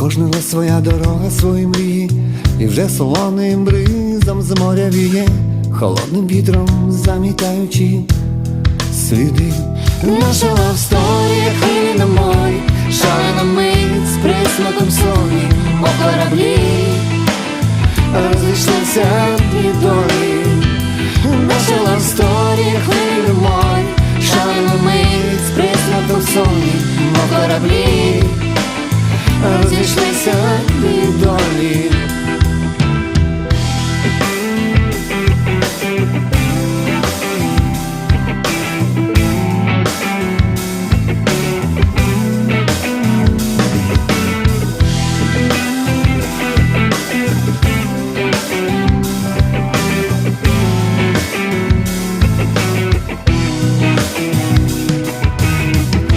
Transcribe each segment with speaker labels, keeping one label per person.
Speaker 1: кожного своя дорога, свої мрії, і вже солоним бризом з моря віє, холодним вітром замітаючи сліди.
Speaker 2: Наша лавсторія хвилі на морі, шалена мить з присмаком солі, по кораблі
Speaker 1: Розійшлися дві долі,
Speaker 2: Наша лавсторія хвилі на морі, шалена мить з присмаком солі, по кораблі
Speaker 1: розійшлися дві долі.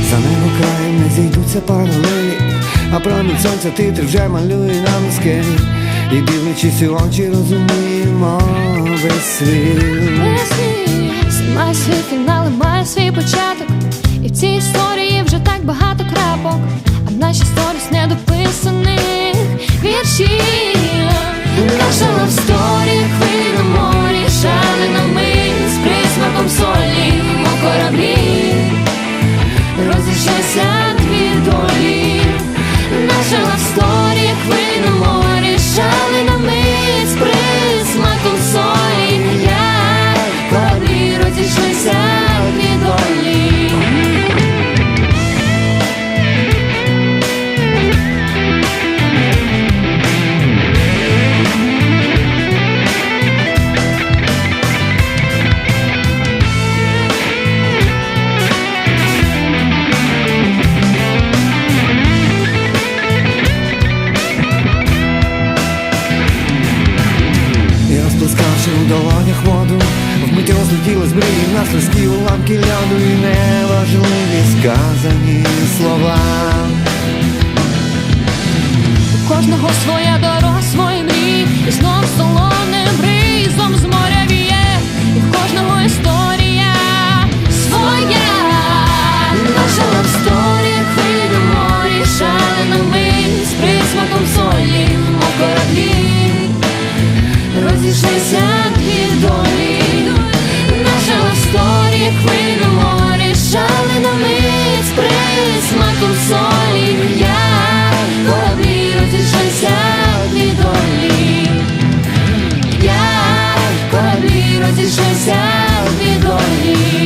Speaker 1: За небо а промінь сонця титр вже малює нам скелі, і дивлячись у очі розуміємо весь світ.
Speaker 2: Має свій фінал, має свій початок. І в цій історії вже так багато крапок. А в нашій сторіс недописаних віршів. Наша лавсторія хвилі на морі, шалена мить з присмаком солі, мов кораблі. Розійшлися
Speaker 1: у долонях воду, вмить розлетілась мрії, на слизькі уламки льоду і неважливі сказані слова.
Speaker 2: У кожного своя дорога, свої мрії, і знов солоним ризом з моря віє, і в кожного історія зійшлися у бідолі.